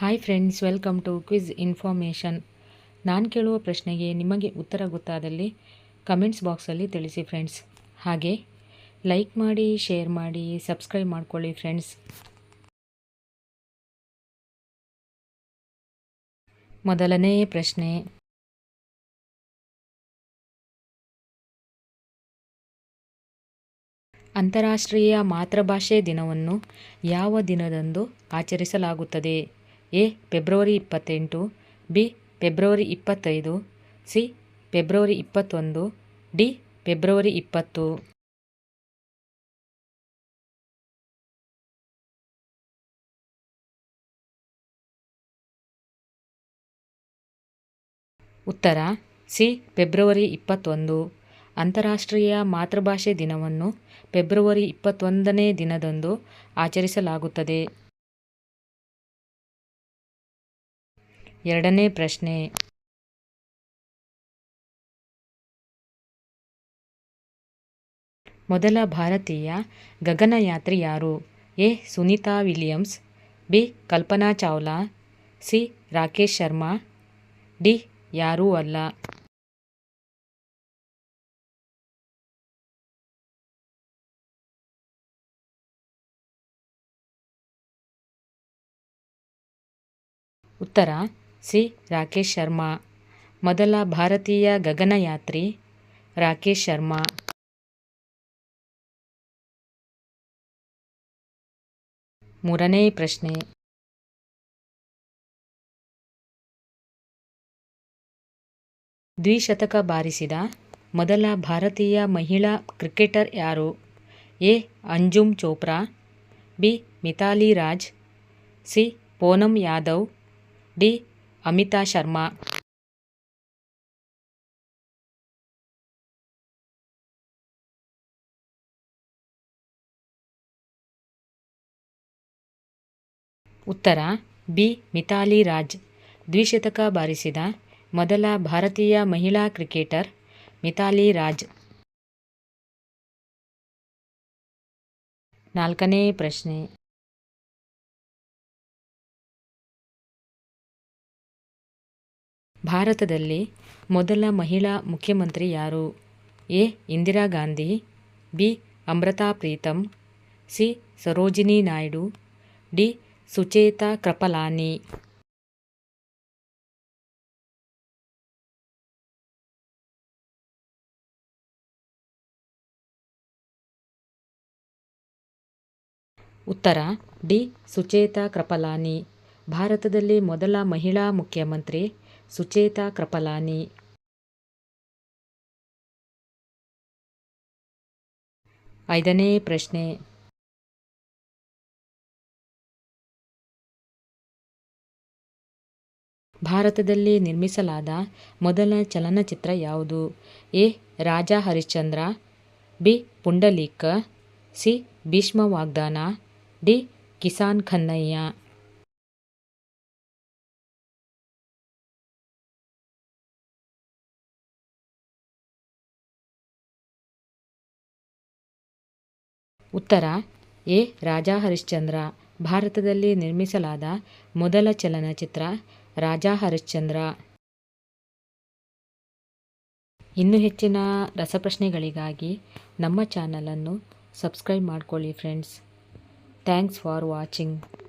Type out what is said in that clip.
Hi friends welcome to quiz information ನಾನು ಕೇಳುವ ಪ್ರಶ್ನೆಗೆ ನಿಮಗೆ ಉತ್ತರ ಗೊತ್ತಾದಲ್ಲಿ ಕಮೆಂಟ್ಸ್ ಬಾಕ್ಸಲ್ಲಿ ತಿಳಿಸಿ ಫ್ರೆಂಡ್ಸ್ ಹಾಗೆ ಲೈಕ್ ಮಾಡಿ ಶೇರ್ ಮಾಡಿ ಸಬ್ಸ್ಕ್ರೈಬ್ ಮಾಡ್ಕೊಳ್ಳಿ ಫ್ರೆಂಡ್ಸ್ ಮೊದಲನೇ ಪ್ರಶ್ನೆ. ಅಂತಾರಾಷ್ಟ್ರೀಯ ಮಾತೃಭಾಷೆ ದಿನವನ್ನು ಯಾವ ದಿನದಂದು ಆಚರಿಸಲಾಗುತ್ತದೆ? ಎ, ಫೆಬ್ರವರಿ ಇಪ್ಪತ್ತೆಂಟು, ಬಿ, ಫೆಬ್ರವರಿ ಇಪ್ಪತ್ತೈದು, ಸಿ, ಫೆಬ್ರವರಿ ಇಪ್ಪತ್ತೊಂದು, ಡಿ, ಫೆಬ್ರವರಿ ಇಪ್ಪತ್ತು. ಉತ್ತರ, ಸಿ, ಫೆಬ್ರವರಿ ಇಪ್ಪತ್ತೊಂದು, ಅಂತಾರಾಷ್ಟ್ರೀಯ ಮಾತೃಭಾಷೆ ದಿನವನ್ನು ಫೆಬ್ರವರಿ ಇಪ್ಪತ್ತೊಂದನೇ ದಿನದಂದು ಆಚರಿಸಲಾಗುತ್ತದೆ. ಎರಡನೇ ಪ್ರಶ್ನೆ. ಮೊದಲ ಭಾರತೀಯ ಗಗನಯಾತ್ರಿ ಯಾರು? A. Sunita Williams, B. Kalpana Chawla, C. Rakesh Sharma, D. ಯಾರೂ ಅಲ್ಲ. ಉತ್ತರ ಸಿ. ರಾಕೇಶ್ ಶರ್ಮಾ. ಮೊದಲ ಭಾರತೀಯ ಗಗನಯಾತ್ರಿ, ರಾಕೇಶ್ ಶರ್ಮಾ. ಮೂರನೇ ಪ್ರಶ್ನೆ. ದ್ವಿಶತಕ ಬಾರಿಸಿದ ಮೊದಲ ಭಾರತೀಯ ಮಹಿಳಾ ಕ್ರಿಕೆಟರ್ ಯಾರು? A. Anjum Chopra, B. Mithali Raj, C. Poonam Yadav, D. Amita Sharma. ಉತ್ತರ, ಬಿ. ಮಿಥಾಲಿ ರಾಜ್, ದ್ವಿಶತಕ ಬಾರಿಸಿದ ಮೊದಲ ಭಾರತೀಯ ಮಹಿಳಾ ಕ್ರಿಕೆಟರ್ ಮಿಥಾಲಿ ರಾಜ್. ನಾಲ್ಕನೇ ಪ್ರಶ್ನೆ. ಭಾರತದಲ್ಲಿ ಮೊದಲ ಮಹಿಳಾ ಮುಖ್ಯಮಂತ್ರಿ ಯಾರು? A. Indira Gandhi, B. Amrita Pritam C. Sarojini Naidu, D. Sucheta Kripalani. ಉತ್ತರ, ಡಿ. ಸುಚೇತಾ ಕೃಪಲಾನಿ. ಭಾರತದಲ್ಲಿ ಮೊದಲ ಮಹಿಳಾ ಮುಖ್ಯಮಂತ್ರಿ ಸುಚೇತಾ ಕೃಪಲಾನಿ. ಐದನೇ ಪ್ರಶ್ನೆ. ಭಾರತದಲ್ಲಿ ನಿರ್ಮಿಸಲಾದ ಮೊದಲ ಚಲನಚಿತ್ರ ಯಾವುದು? A. Raja Harishchandra, B. Pundalik, C. Bhishma Vagdana, D. Kisan ಖನ್ನಯ್ಯ. ಉತ್ತರ, ಎ. ರಾಜಾ ಹರಿಶ್ಚಂದ್ರ ಭಾರತದಲ್ಲಿ ನಿರ್ಮಿಸಲಾದ ಮೊದಲ ಚಲನಚಿತ್ರ ರಾಜಾ ಹರಿಶ್ಚಂದ್ರ ಇನ್ನೂ ಹೆಚ್ಚಿನ ರಸಪ್ರಶ್ನೆಗಳಿಗಾಗಿ ನಮ್ಮ ಚಾನಲನ್ನು ಸಬ್ಸ್ಕ್ರೈಬ್ ಮಾಡ್ಕೊಳ್ಳಿ ಫ್ರೆಂಡ್ಸ್. Thanks for watching.